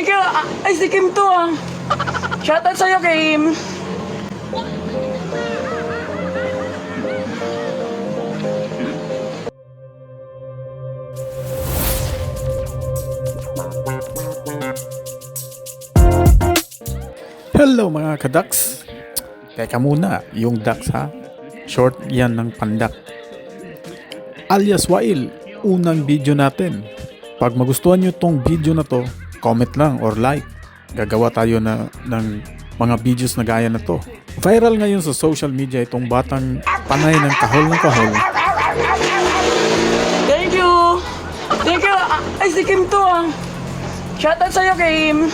Thank you. Ah, Ay, si Kim to ah. Shoutout sa'yo, Kim. Hello mga kadaks! Teka muna, yung ducks ha? Short yan ng pandak. Alias Wail, unang video natin. Pag magustuhan nyo tong video na to, comment lang or like. Gagawa tayo na, ng mga videos na gaya na to. Viral ngayon sa social media itong batang panay ng kahol ng kahol. Thank you. Thank you. Ah, Ay, si Kim to ah. Shoutout sa'yo, Kim.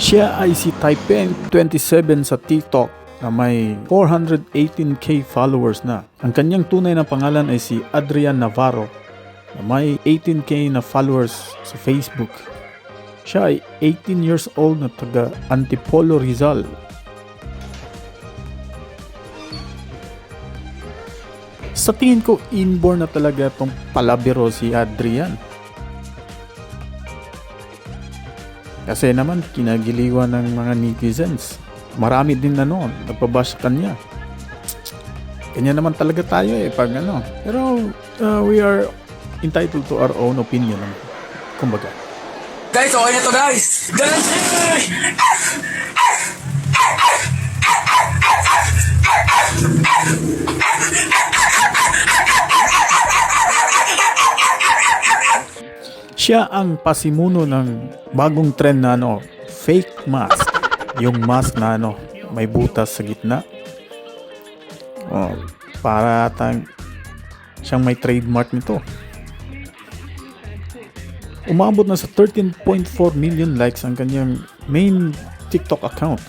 Siya ay si Taipen27 sa TikTok na may 418k followers na. Ang kanyang tunay na pangalan ay si Adrian Navarro na may 18k na followers sa Facebook. Siya ay 18 years old na taga Antipolo Rizal. Sa tingin ko, inborn na talaga tong palabiro si Adrian. Kasi naman, kinagiliwan ng mga netizens. Marami din ano, nagpabash sa kanya. Kanya naman talaga tayo eh, pag ano. Pero uh, we are entitled to our own opinion. Kumbaga. Guys, okay na to, guys. Guys! Siya ang pasimuno ng bagong trend na ano, fake mask. Yung mask na ano, may butas sa gitna. Oh, para tang siyang may trademark nito. Umabot na sa 13.4 million likes ang kanyang main TikTok account.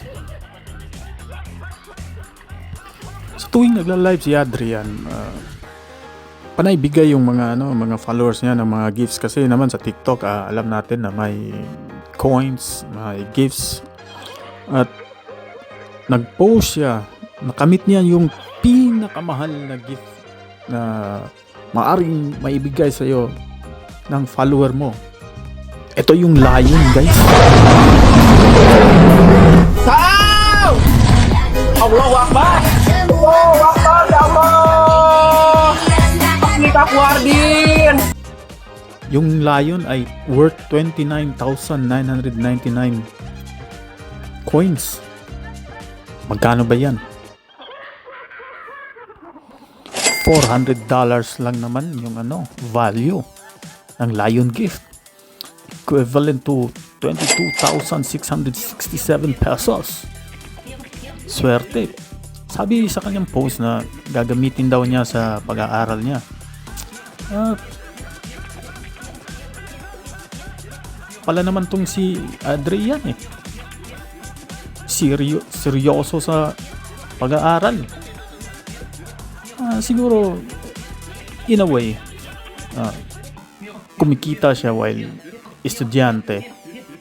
Sa tuwing nagla-live si Adrian, ah, panay bigay yung mga ano mga followers niya ng mga gifts kasi naman sa TikTok ah, alam natin na may coins, may gifts at nag-post siya nakamit niya yung pinakamahal na gift na maaring maibigay sa iyo ng follower mo. Ito yung lion, guys. Tao! Allahu Akbar! Allahu Akbar! Allah! Kita kuardin! Yung lion ay worth 29,999 coins. Magkano ba yan? $400 lang naman yung ano, value ng lion gift. Equivalent to 22,667 pesos. Swerte. Sabi sa kanyang post na gagamitin daw niya sa pag-aaral niya. Ah, pala naman tong si Adrian eh. Seryo, seryoso sa pag-aaral. Ah, siguro, in a way, ah, kumikita siya while estudyante.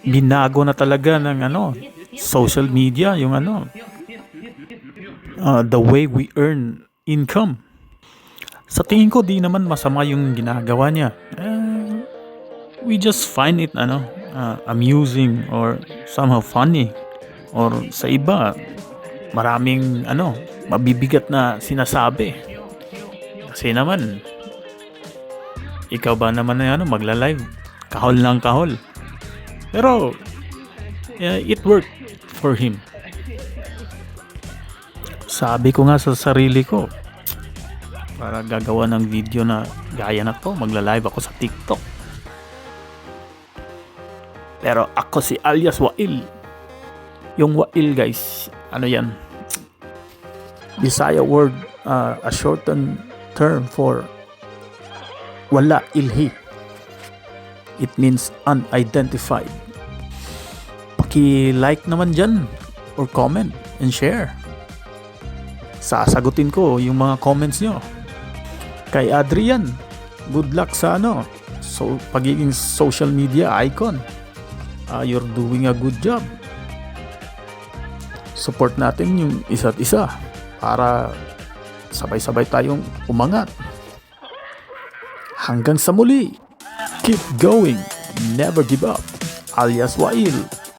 Binago na talaga ng ano, social media, yung ano, ah, the way we earn income. Sa tingin ko, di naman masama yung ginagawa niya. Eh, we just find it ano uh, amusing or somehow funny or sa iba maraming ano mabibigat na sinasabi kasi naman ikaw ba naman na ano magla-live kahol lang kahol pero yeah, it worked for him sabi ko nga sa sarili ko para gagawa ng video na gaya na to magla-live ako sa TikTok pero ako si alias Wail. Yung Wail guys, ano yan? Bisaya word, uh, a shortened term for wala ilhi. It means unidentified. Paki-like naman dyan or comment and share. Sasagutin ko yung mga comments nyo. Kay Adrian, good luck sa ano, so pagiging social media icon uh, you're doing a good job. Support natin yung isa't isa para sabay-sabay tayong umangat. Hanggang sa muli, keep going, never give up. alias Wail.